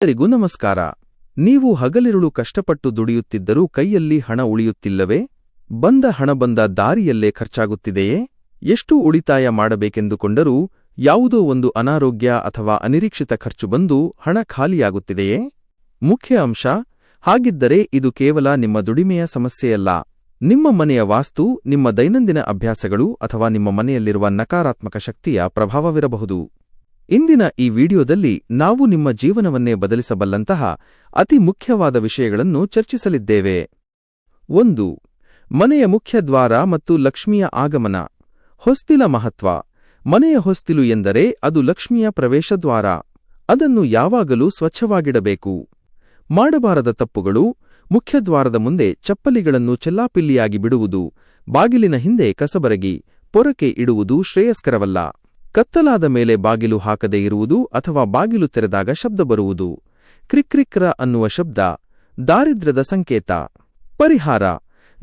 ಎಲ್ಲರಿಗೂ ನಮಸ್ಕಾರ. ನೀವು ಹಗಲಿರುಳು ಕಷ್ಟಪಟ್ಟು ದುಡಿಯುತ್ತಿದ್ದರೂ ಕೈಯಲ್ಲಿ ಹಣ ಉಳಿಯುತ್ತಿಲ್ಲವೇ? ಬಂದ ಹಣ ಬಂದ ದಾರಿಯಲ್ಲೇ ಖರ್ಚಾಗುತ್ತಿದೆಯೇ? ಎಷ್ಟು ಉಳಿತಾಯ ಮಾಡಬೇಕೆಂದುಕೊಂಡರೂ ಯಾವುದೋ ಒಂದು ಅನಾರೋಗ್ಯ ಅಥವಾ ಅನಿರೀಕ್ಷಿತ ಖರ್ಚು ಬಂದು ಹಣ ಖಾಲಿಯಾಗುತ್ತಿದೆಯೇ? ಮುಖ್ಯ ಅಂಶ, ಹಾಗಿದ್ದರೆ ಇದು ಕೇವಲ ನಿಮ್ಮ ದುಡಿಮೆಯ ಸಮಸ್ಯೆಯಲ್ಲ. ನಿಮ್ಮ ಮನೆಯ ವಾಸ್ತು, ನಿಮ್ಮ ದೈನಂದಿನ ಅಭ್ಯಾಸಗಳು ಅಥವಾ ನಿಮ್ಮ ಮನೆಯಲ್ಲಿರುವ ನಕಾರಾತ್ಮಕ ಶಕ್ತಿಯ ಪ್ರಭಾವವಿರಬಹುದು. ಇಂದಿನ ಈ ವಿಡಿಯೋದಲ್ಲಿ ನಾವು ನಿಮ್ಮ ಜೀವನವನ್ನೇ ಬದಲಿಸಬಲ್ಲಂತಹ ಅತಿ ಮುಖ್ಯವಾದ ವಿಷಯಗಳನ್ನು ಚರ್ಚಿಸಲಿದ್ದೇವೆ. ಒಂದು, ಮನೆಯ ಮುಖ್ಯ ದ್ವಾರ ಮತ್ತು ಲಕ್ಷ್ಮಿಯ ಆಗಮನ. ಹೊಸ್ತಿಲ ಮಹತ್ವ. ಮನೆಯ ಹೊಸ್ತಿಲು ಎಂದರೆ ಅದು ಲಕ್ಷ್ಮಿಯ ಪ್ರವೇಶದ್ವಾರ ಅದನ್ನು ಯಾವಾಗಲೂ ಸ್ವಚ್ಛವಾಗಿಡಬೇಕು. ಮಾಡಬಾರದ ತಪ್ಪುಗಳು. ಮುಖ್ಯದ್ವಾರದ ಮುಂದೆ ಚಪ್ಪಲಿಗಳನ್ನು ಚೆಲ್ಲಾಪಿಲ್ಲಿಯಾಗಿ ಬಿಡುವುದು. ಬಾಗಿಲಿನ ಹಿಂದೆ ಕಸಬರಗಿ. ಪೊರಕೆ ಇಡುವುದು ಶ್ರೇಯಸ್ಕರವಲ್ಲ. ಕತ್ತಲಾದ ಮೇಲೆ ಬಾಗಿಲು ಹಾಕದೇ ಇರುವುದು ಅಥವಾ ಬಾಗಿಲು ತೆರೆದಾಗ ಶಬ್ದ ಬರುವುದು. ಕ್ರಿಕ್ರಿಕ್ರ ಅನ್ನುವ ಶಬ್ದ, ದಾರಿದ್ರ್ಯದ ಸಂಕೇತ. ಪರಿಹಾರ,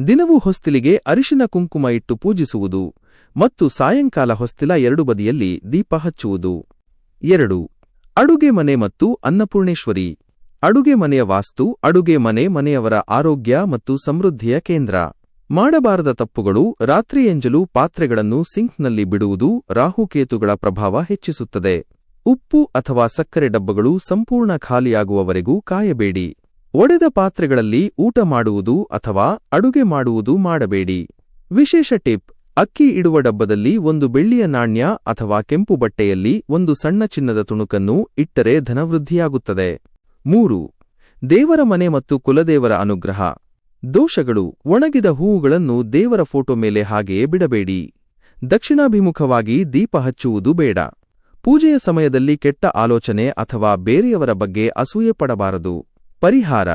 ದಿನವೂ ಹೊಸ್ತಿಲಿಗೆ ಅರಿಶಿನ ಕುಂಕುಮ ಇಟ್ಟು ಪೂಜಿಸುವುದು ಮತ್ತು ಸಾಯಂಕಾಲ ಹೊಸ್ತಿಲ ಎರಡು ಬದಿಯಲ್ಲಿ ದೀಪ ಹಚ್ಚುವುದು. ಎರಡು, ಅಡುಗೆ ಮನೆ ಮತ್ತು ಅನ್ನಪೂರ್ಣೇಶ್ವರಿ. ಅಡುಗೆ ಮನೆಯ ವಾಸ್ತು, ಅಡುಗೆ ಮನೆ ಮನೆಯವರ ಆರೋಗ್ಯ ಮತ್ತು ಸಮೃದ್ಧಿಯ ಕೇಂದ್ರ. ಮಾಡಬಾರದ ತಪ್ಪುಗಳು ರಾತ್ರಿಯಂಜಲು ಪಾತ್ರೆಗಳನ್ನು ಸಿಂಕ್ನಲ್ಲಿ ಬಿಡುವುದು ರಾಹುಕೇತುಗಳ ಪ್ರಭಾವ ಹೆಚ್ಚಿಸುತ್ತದೆ. ಉಪ್ಪು ಅಥವಾ ಸಕ್ಕರೆ ಡಬ್ಬಗಳು ಸಂಪೂರ್ಣ ಖಾಲಿಯಾಗುವವರೆಗೂ ಕಾಯಬೇಡಿ. ಒಡೆದ ಪಾತ್ರೆಗಳಲ್ಲಿ ಊಟ ಮಾಡುವುದು ಅಥವಾ ಅಡುಗೆ ಮಾಡುವುದು ಮಾಡಬೇಡಿ. ವಿಶೇಷ ಟಿಪ್, ಅಕ್ಕಿ ಇಡುವ ಡಬ್ಬದಲ್ಲಿ ಒಂದು ಬೆಳ್ಳಿಯ ನಾಣ್ಯ ಅಥವಾ ಕೆಂಪು ಬಟ್ಟೆಯಲ್ಲಿ ಒಂದು ಸಣ್ಣ ಚಿನ್ನದ ತುಣುಕನ್ನು ಇಟ್ಟರೆ ಧನವೃದ್ಧಿಯಾಗುತ್ತದೆ. ಮೂರು, ದೇವರ ಮನೆ ಮತ್ತು ಕುಲದೇವರ ಅನುಗ್ರಹ. ದೋಷಗಳು ಒಣಗಿದ ಹೂವುಗಳನ್ನು ದೇವರ ಫೋಟೋ ಮೇಲೆ ಹಾಗೆಯೇ ಬಿಡಬೇಡಿ. ದಕ್ಷಿಣಾಭಿಮುಖವಾಗಿ ದೀಪ ಹಚ್ಚುವುದು ಬೇಡ. ಪೂಜೆಯ ಸಮಯದಲ್ಲಿ ಕೆಟ್ಟ ಆಲೋಚನೆ ಅಥವಾ ಬೇರೆಯವರ ಬಗ್ಗೆ ಅಸೂಯೆ ಪಡಬಾರದು. ಪರಿಹಾರ,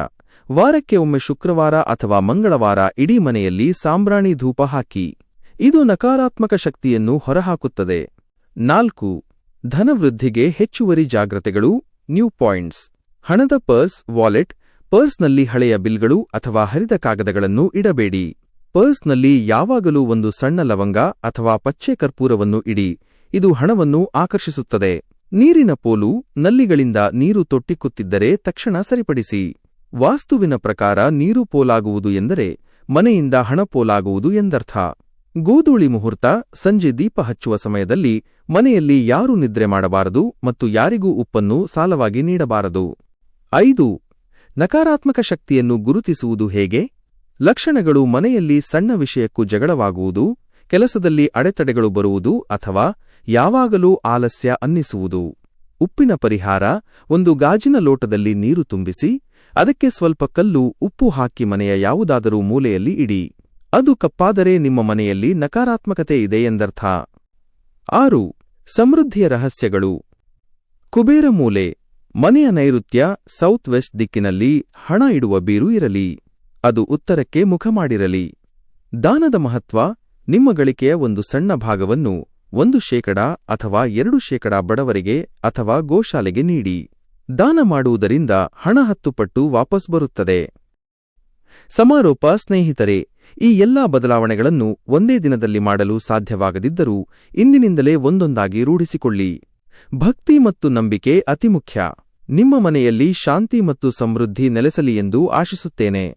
ವಾರಕ್ಕೆ ಒಮ್ಮೆ ಶುಕ್ರವಾರ ಅಥವಾ ಮಂಗಳವಾರ ಇಡೀ ಮನೆಯಲ್ಲಿ ಸಾಂಬ್ರಾಣಿ ಧೂಪ ಹಾಕಿ. ಇದು ನಕಾರಾತ್ಮಕ ಶಕ್ತಿಯನ್ನು ಹೊರಹಾಕುತ್ತದೆ. ನಾಲ್ಕು, ಧನವೃದ್ಧಿಗೆ ಹೆಚ್ಚುವರಿ ಜಾಗ್ರತೆಗಳು, ನ್ಯೂ ಪಾಯಿಂಟ್ಸ್. ಹಣದ ಪರ್ಸ್, ವಾಲೆಟ್ ಪರ್ಸ್ನಲ್ಲಿ ಹಳೆಯ ಬಿಲ್ಗಳು ಅಥವಾ ಹರಿದ ಕಾಗದಗಳನ್ನು ಇಡಬೇಡಿ. ಪರ್ಸ್ನಲ್ಲಿ ಯಾವಾಗಲೂ ಒಂದು ಸಣ್ಣ ಲವಂಗ ಅಥವಾ ಪಚ್ಚೆ ಕರ್ಪೂರವನ್ನು ಇಡಿ. ಇದು ಹಣವನ್ನು ಆಕರ್ಷಿಸುತ್ತದೆ. ನೀರಿನ ಪೋಲು ನಲ್ಲಿಗಳಿಂದ ನೀರು ತೊಟ್ಟಿಕ್ಕುತ್ತಿದ್ದರೆ ತಕ್ಷಣ ಸರಿಪಡಿಸಿ. ವಾಸ್ತುವಿನ ಪ್ರಕಾರ ನೀರು ಪೋಲಾಗುವುದು ಎಂದರೆ ಮನೆಯಿಂದ ಹಣ ಪೋಲಾಗುವುದು ಎಂದರ್ಥ. ಗೋಧೂಳಿ ಮುಹೂರ್ತ ಸಂಜೆ ದೀಪ ಹಚ್ಚುವ ಸಮಯದಲ್ಲಿ ಮನೆಯಲ್ಲಿ ಯಾರೂ ನಿದ್ರೆ ಮಾಡಬಾರದು ಮತ್ತು ಯಾರಿಗೂ ಉಪ್ಪನ್ನು ಸಾಲವಾಗಿ ನೀಡಬಾರದು. ಐದು ನಕಾರಾತ್ಮಕ ಶಕ್ತಿಯನ್ನು ಗುರುತಿಸುವುದು ಹೇಗೆ? ಲಕ್ಷಣಗಳು ಮನೆಯಲ್ಲಿ ಸಣ್ಣ ವಿಷಯಕ್ಕೂ ಜಗಳವಾಗುವುದು, ಕೆಲಸದಲ್ಲಿ ಅಡೆತಡೆಗಳು ಬರುವುದು ಅಥವಾ ಯಾವಾಗಲೂ ಆಲಸ್ಯ ಅನ್ನಿಸುವುದು. ಉಪ್ಪಿನ ಪರಿಹಾರ, ಒಂದು ಗಾಜಿನ ಲೋಟದಲ್ಲಿ ನೀರು ತುಂಬಿಸಿ, ಅದಕ್ಕೆ ಸ್ವಲ್ಪ ಕಲ್ಲು, ಉಪ್ಪು ಹಾಕಿ ಮನೆಯ ಯಾವುದಾದರೂ ಮೂಲೆಯಲ್ಲಿ ಇಡಿ. ಅದು ಕಪ್ಪಾದರೆ ನಿಮ್ಮ ಮನೆಯಲ್ಲಿ ನಕಾರಾತ್ಮಕತೆ ಇದೆ ಎಂದರ್ಥ. ಆರು, ಸಮೃದ್ಧಿಯ ರಹಸ್ಯಗಳು. ಕುಬೇರ ಮೂಲೆ. ಮನೆಯ ನೈಋತ್ಯ ಸೌತ್ ವೆಸ್ಟ್ ದಿಕ್ಕಿನಲ್ಲಿ ಹಣ ಇಡುವ ಬೀರು ಇರಲಿ. ಅದು ಉತ್ತರಕ್ಕೆ ಮುಖ ಮಾಡಿರಲಿ. ದಾನದ ಮಹತ್ವ ನಿಮ್ಮ ಗಳಿಕೆಯ ಒಂದು ಸಣ್ಣ ಭಾಗವನ್ನು ಒಂದು ಶೇಕಡ ಅಥವಾ ಎರಡು ಶೇಕಡ ಬಡವರಿಗೆ ಅಥವಾ ಗೋಶಾಲೆಗೆ ನೀಡಿ. ದಾನ ಮಾಡುವುದರಿಂದ ಹಣ ಹತ್ತು ಪಟ್ಟು ವಾಪಸ್ ಬರುತ್ತದೆ. ಸಮಾರೋಪ ಸ್ನೇಹಿತರೆ, ಈ ಎಲ್ಲಾ ಬದಲಾವಣೆಗಳನ್ನು ಒಂದೇ ದಿನದಲ್ಲಿ ಮಾಡಲು ಸಾಧ್ಯವಾಗದಿದ್ದರೂ ಇಂದಿನಿಂದಲೇ ಒಂದೊಂದಾಗಿ ರೂಢಿಸಿಕೊಳ್ಳಿ. ಭಕ್ತಿ ಮತ್ತು ನಂಬಿಕೆ ಅತಿ ಮುಖ್ಯ. ನಿಮ್ಮ ಮನೆಯಲ್ಲಿ ಶಾಂತಿ ಮತ್ತು ಸಮೃದ್ಧಿ ನೆಲೆಸಲಿ ಎಂದು ಆಶಿಸುತ್ತೇನೆ.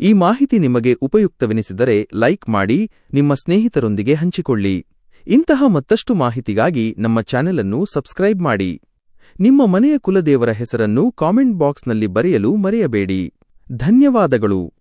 ಈ ಮಾಹಿತಿ ನಿಮಗೆ ಉಪಯುಕ್ತವೆನಿಸಿದರೆ ಲೈಕ್ ಮಾಡಿ, ನಿಮ್ಮ ಸ್ನೇಹಿತರೊಂದಿಗೆ ಹಂಚಿಕೊಳ್ಳಿ. ಇಂತಹ ಮತ್ತಷ್ಟು ಮಾಹಿತಿಗಾಗಿ ನಮ್ಮ ಚಾನೆಲ್ ಅನ್ನು ಸಬ್ಸ್ಕ್ರೈಬ್ ಮಾಡಿ. ನಿಮ್ಮ ಮನೆಯ ಕುಲದೇವರ ಹೆಸರನ್ನು ಕಾಮೆಂಟ್ ಬಾಕ್ಸ್ನಲ್ಲಿ ಬರೆಯಲು ಮರೆಯಬೇಡಿ. ಧನ್ಯವಾದಗಳು.